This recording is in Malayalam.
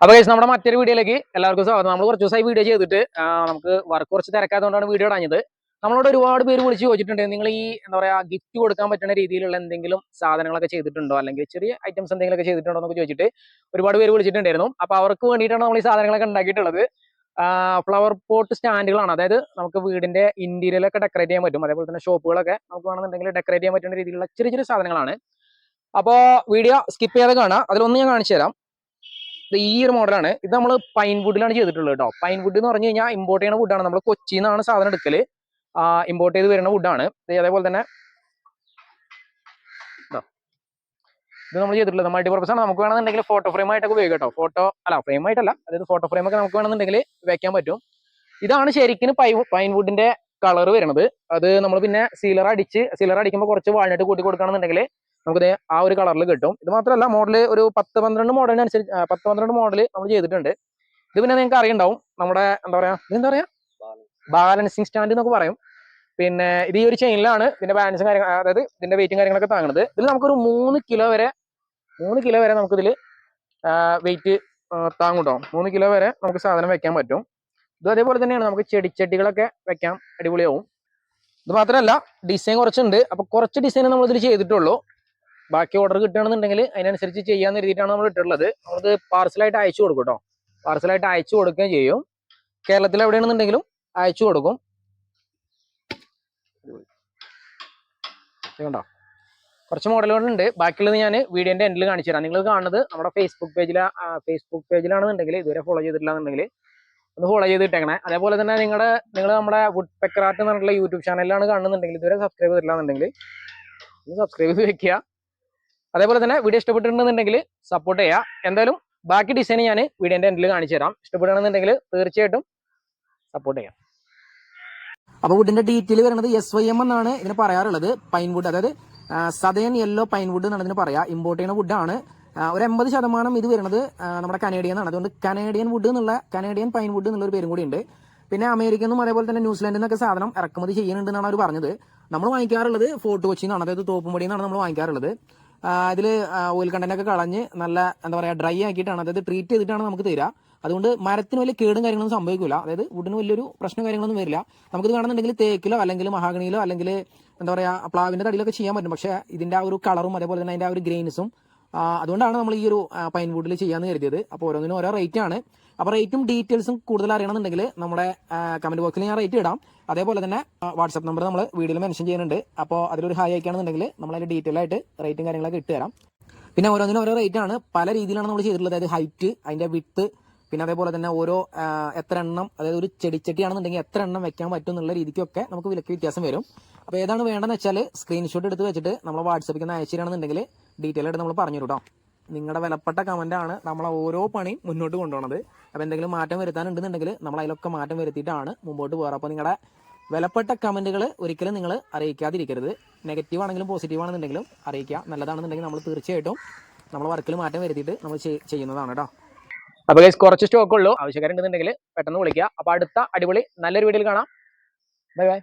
അപ്പൊ guys, നമ്മുടെ മറ്റൊരു വീഡിയോയിലേക്ക് എല്ലാവർക്കും സ്വാഗതം. നമ്മൾ കുറച്ച് ദിവസമായി വീഡിയോ ചെയ്തിട്ട് നമുക്ക് വർക്ക് കുറച്ച് തിരക്കാത്തതുകൊണ്ടാണ് വീഡിയോ ഇടാഞ്ഞത്. നമ്മളോട് ഒരുപാട് പേര് വിളിച്ച് ചോദിച്ചിട്ടുണ്ട് നിങ്ങൾ ഈ എന്താ പറയുക ഗിഫ്റ്റ് കൊടുക്കാൻ പറ്റുന്ന രീതിയിലുള്ള എന്തെങ്കിലും സാധനങ്ങളൊക്കെ ചെയ്തിട്ടുണ്ടോ? അല്ലെങ്കിൽ ചെറിയ ഐറ്റംസ് എന്തെങ്കിലുമൊക്കെ ചെയ്തിട്ടുണ്ടോ? എന്നൊക്കെ ചോദിച്ചിട്ട് ഒരുപാട് പേര് വിളിച്ചിട്ടുണ്ടായിരുന്നു. അപ്പോൾ അവർക്ക് വേണ്ടിയിട്ടാണ് നമ്മൾ ഈ സാധനങ്ങളൊക്കെ ഉണ്ടാക്കിയിട്ടുള്ളത്. ഫ്ലവർ പോട്ട് സ്റ്റാൻഡുകളാണ് അതായത് നമുക്ക് വീടിന്റെ ഇന്റീരിയലൊക്കെ ഡെക്കറേറ്റ് ചെയ്യാൻ പറ്റും. അതേപോലെ തന്നെ ഷോപ്പുകളൊക്കെ നമുക്ക് വേണമെന്നുണ്ടെങ്കിൽ ഡെക്കറേറ്റ് ചെയ്യാൻ പറ്റുന്ന രീതിയിലുള്ള ചെറിയ ചെറിയ സാധനങ്ങളാണ്. അപ്പോൾ വീഡിയോ സ്കിപ്പ് ചെയ്യാതെ കാണാം അതിലൊന്ന് ഞാൻ കാണിച്ചു തരാം ഈ ഒരു മോഡലാണ് ഇത് നമ്മൾ പൈൻ വുഡിലാണ് ചെയ്തിട്ടുള്ളത് കേട്ടോ പൈൻ വുഡ് എന്ന് പറഞ്ഞു കഴിഞ്ഞാൽ ഇമ്പോർട്ട് ചെയ്യുന്ന വുഡാണ് നമ്മൾ കൊച്ചിയിൽ നിന്നാണ് സാധനം എടുക്കൽ. ഇമ്പോർട്ട് ചെയ്ത് വരുന്ന വുഡാണ് അതേപോലെ തന്നെ ഇതാ. നമ്മൾ ചെയ്തിട്ടുള്ളത് മൾട്ടി പർപ്പസ് ആണ്. നമുക്ക് വേണമെന്നുണ്ടെങ്കിൽ ഫോട്ടോ ഫ്രെയിം ആയിട്ടൊക്കെ ഉപയോഗിക്കാം കേട്ടോ ഫോട്ടോ അല്ല ഫ്രെയിം ആയിട്ടല്ല. അതായത് ഫോട്ടോ ഫ്രെയിം ഒക്കെ നമുക്ക് വേണമെന്നുണ്ടെങ്കിൽ വെക്കാൻ പറ്റും. ഇതാണ് ശരിക്കും പൈ പൈൻ വുഡിന്റെ കളർ വരുന്നത്. അത് നമ്മൾ പിന്നെ സീലർ അടിച്ച് സീലർ അടിക്കുമ്പോൾ കുറച്ച് വാൾനട്ട് കൂട്ടി കൊടുക്കുകയാണെന്നുണ്ടെങ്കിൽ നമുക്കിത് ആ ഒരു കളറിൽ കിട്ടും. ഇത് മാത്രമല്ല മോഡൽ ഒരു പത്ത് പന്ത്രണ്ട് മോഡലിനനുസരിച്ച് അനുസരിച്ച് പത്ത് പന്ത്രണ്ട് മോഡൽ നമ്മൾ ചെയ്തിട്ടുണ്ട്. ഇത് പിന്നെ നിങ്ങൾക്ക് അറിയണ്ടാവും നമ്മുടെ എന്താ പറയാ ഇതെന്താ പറയാ? ബാലൻസിങ് സ്റ്റാൻഡ് എന്നൊക്കെ പറയും. പിന്നെ ഇത് ഈ ഒരു ചെയിനിലാണ് ഇതിന്റെ ബാലൻസും കാര്യങ്ങൾ അതായത് ഇതിന്റെ വെയിറ്റും കാര്യങ്ങളൊക്കെ താങ്ങുന്നത്. ഇതിൽ നമുക്കൊരു മൂന്ന് കിലോ വരെ മൂന്ന് കിലോ വരെ നമുക്കിതിൽ വെയിറ്റ് താങ്ങുട്ടോ മൂന്ന് കിലോ വരെ നമുക്ക് സാധനം വെക്കാൻ പറ്റും. ഇത് അതേപോലെ തന്നെയാണ് നമുക്ക് ചെടിച്ചട്ടികളൊക്കെ വെക്കാം. അടിപൊളിയാവും. ഇത് മാത്രമല്ല ഡിസൈൻ കുറച്ചുണ്ട്. അപ്പൊ കുറച്ച് ഡിസൈൻ നമ്മൾ ഇതിൽ ചെയ്തിട്ടുള്ളൂ. ബാക്കി ഓർഡർ കിട്ടുകയാണെന്നുണ്ടെങ്കിൽ അതിനനുസരിച്ച് ചെയ്യാന്ന് രീതിയിലാണ് നമ്മൾ ഇട്ടിട്ടുള്ളത്. നമ്മളത് പാർസലായിട്ട് അയച്ചു കൊടുക്കും കേട്ടോ പാർസലായിട്ട് അയച്ചു കൊടുക്കുകയും ചെയ്യും. കേരളത്തിൽ എവിടെയാണെന്നുണ്ടെങ്കിലും അയച്ചു കൊടുക്കും. കണ്ടോ? കുറച്ച് മോഡലുകളുണ്ട് ബാക്കിയുള്ളത് ഞാൻ വീഡിയോന്റെ എൻഡിൽ കാണിച്ചു തരാം. നിങ്ങൾ കാണുന്നത് നമ്മുടെ ഫേസ്ബുക്ക് പേജിൽ ഫേസ്ബുക്ക് പേജിലാണെന്നുണ്ടെങ്കിൽ ഇതുവരെ ഫോളോ ചെയ്തിട്ടില്ലാന്നുണ്ടെങ്കിൽ ഒന്ന് ഫോളോ ചെയ്ത് ഇട്ടേക്കണേ അതേപോലെ തന്നെ നിങ്ങളുടെ നിങ്ങൾ നമ്മുടെ വുഡ് പെക്കറാട്ട് എന്ന് പറഞ്ഞിട്ടുള്ള യൂട്യൂബ് ചാനലിലാണ് കാണുന്നുണ്ടെങ്കിൽ ഇതുവരെ സബ്സ്ക്രൈബ് ചെയ്തിട്ടില്ലാന്നുണ്ടെങ്കിൽ ഒന്ന് സബ്സ്ക്രൈബ് ചെയ്ത് വെക്കുക. അതേപോലെ തന്നെ വീഡിയോ ഇഷ്ടപ്പെട്ടിട്ടുണ്ടെന്നുണ്ടെങ്കിൽ സപ്പോർട്ട് ചെയ്യുക എന്തായാലും ബാക്കി ഡിസൈൻ ഞാൻ വീഡിയോന്റെ എൻഡിൽ കാണിച്ചു തരാം. ഇഷ്ടപ്പെടുകയാണെന്നുണ്ടെങ്കിൽ തീർച്ചയായിട്ടും സപ്പോർട്ട് ചെയ്യാം. അപ്പൊ വുഡിന്റെ ഡീറ്റെയിൽ വരുന്നത് എസ് വൈ എം എന്നാണ് ഇതിന് പറയാറുള്ളത്. പൈൻ വുഡ് അതായത് സദയൻ യെല്ലോ പൈൻ വുഡ് എന്നാണ് ഇതിന് പറയാ. ഇമ്പോർട്ട് ചെയ്യുന്ന വുഡാണ് ഒരു എൺപത് ശതമാനം ഇത് വരുന്നത് നമ്മുടെ കനേഡിയൻ ആണ് അതുകൊണ്ട് കനേഡിയൻ വുഡ് എന്നുള്ള കനേഡിയൻ പൈൻ വുഡ് എന്നുള്ള ഒരു പേരും കൂടി ഉണ്ട്. പിന്നെ അമേരിക്കയിൽ നിന്നും അതേപോലെ തന്നെ ന്യൂസിലാൻഡിൽ നിന്നൊക്കെ സാധനം ഇറക്കുമതി ചെയ്യുന്നുണ്ടെന്നാണ് അവർ പറഞ്ഞത്. നമ്മൾ വാങ്ങിക്കാറുള്ളത് ഫോർട്ട് കൊച്ചിയിൽ നിന്നാണ് അതായത് തോപ്പുംപടിയിൽ നിന്നാണ് നമ്മൾ വാങ്ങിക്കാറുള്ളത്. ഇതിൽ ഓയിൽ കണ്ടന്റ് ഒക്കെ കളഞ്ഞ് നല്ല എന്താ പറയുക ഡ്രൈ ആക്കിയിട്ടാണ് അതായത് ട്രീറ്റ് ചെയ്തിട്ടാണ് നമുക്ക് തരിക. അതുകൊണ്ട് മരത്തിന് വലിയ കേടും കാര്യങ്ങളൊന്നും സംഭവിക്കില്ല അതായത് വുഡിന് വലിയൊരു പ്രശ്നം കാര്യങ്ങളൊന്നും വരില്ല. നമുക്കിത് കാണുന്നുണ്ടെങ്കിൽ തേക്കിലോ അല്ലെങ്കിൽ മഹാഗണിയിലോ അല്ലെങ്കിൽ എന്താ പറയുക പ്ലാവിന്റെ തടിയിലൊക്കെ ചെയ്യാൻ പറ്റും. പക്ഷേ ഇതിന്റെ ആ ഒരു കളറും അതേപോലെ തന്നെ അതിന്റെ ആ ഒരു ഗ്രെയിൻസും അതുകൊണ്ടാണ് നമ്മൾ ഈ ഒരു പൈൻ വുഡിൽ ചെയ്യാന്ന് കരുതിയത്. അപ്പോൾ ഓരോന്നിനും ഓരോ റേറ്റ് ആണ്. അപ്പോൾ റേറ്റും ഡീറ്റെയിൽസും കൂടുതൽ അറിയണമെന്നുണ്ടെങ്കിൽ നമ്മുടെ കമന്റ് ബോക്സിൽ ഞാൻ റേറ്റ് ഇടാം. അതേപോലെ തന്നെ വാട്സ്ആപ്പ് നമ്പർ നമ്മൾ വീഡിയോയിൽ മെൻഷൻ ചെയ്യുന്നുണ്ട്. അപ്പോൾ അതിലൊരു ഹായ് അയക്കുകയാണെന്നുണ്ടെങ്കിൽ നമ്മൾ അതിൽ ഡീറ്റെയിൽ ആയിട്ട് റേറ്റും കാര്യങ്ങളൊക്കെ ഇട്ട് തരാം. പിന്നെ ഓരോന്നിനും ഓരോ റേറ്റ് ആണ്. പല രീതിയിലാണ് നമ്മൾ ചെയ്തിട്ടുള്ളത്. അതായത് ഹൈറ്റ് അതിന്റെ വിത്ത് പിന്നെ അതേപോലെ തന്നെ ഓരോ എത്ര എണ്ണം അതായത് ഒരു ചെടിച്ചട്ടിയാണെന്നുണ്ടെങ്കിൽ എത്ര എണ്ണം വെക്കാൻ പറ്റും എന്നുള്ള രീതിക്കൊക്കെ നമുക്ക് വിലക്ക് വ്യത്യാസം വരും. അപ്പോൾ ഏതാണ് വേണ്ടതെന്ന് വെച്ചാൽ സ്ക്രീൻഷോട്ട് എടുത്ത് വെച്ചിട്ട് നമ്മൾ വാട്സപ്പിൽ നിന്ന് അയച്ചിരാണെന്നുണ്ടെങ്കിൽ ഡീറ്റെയിൽ ആയിട്ട് നമ്മൾ പറഞ്ഞു കേട്ടോ നിങ്ങളുടെ വിലപ്പെട്ട കമന്റ് ആണ് നമ്മളെ ഓരോ പണിയും മുന്നോട്ട് കൊണ്ടുപോകുന്നത് അപ്പോൾ എന്തെങ്കിലും മാറ്റം വരുത്താനുണ്ടെന്നുണ്ടെങ്കിൽ നമ്മൾ അതിലൊക്കെ മാറ്റം വരുത്തിയിട്ടാണ് മുമ്പോട്ട് പോകാറ് അപ്പോൾ നിങ്ങളുടെ വിലപ്പെട്ട കമന്റുകൾ ഒരിക്കലും നിങ്ങൾ അറിയിക്കാതിരിക്കരുത്. നെഗറ്റീവ് ആണെങ്കിലും പോസിറ്റീവ് ആണെന്നുണ്ടെങ്കിലും അറിയിക്കുക. നല്ലതാണെന്നുണ്ടെങ്കിൽ നമ്മൾ തീർച്ചയായിട്ടും നമ്മൾ വർക്കിൽ മാറ്റം വരുത്തിയിട്ട് നമ്മൾ ചെയ്യുന്നതാണ് കേട്ടോ അപ്പോൾ ഗൈസ് കുറച്ച് സ്റ്റോക്ക് ഉള്ളൂ. ആവശ്യക്കാരുണ്ടെന്നുണ്ടെങ്കിൽ പെട്ടെന്ന് വിളിക്കുക. അപ്പോൾ അടുത്ത അടിപൊളി നല്ലൊരു വീഡിയോയിൽ കാണാം. Bye bye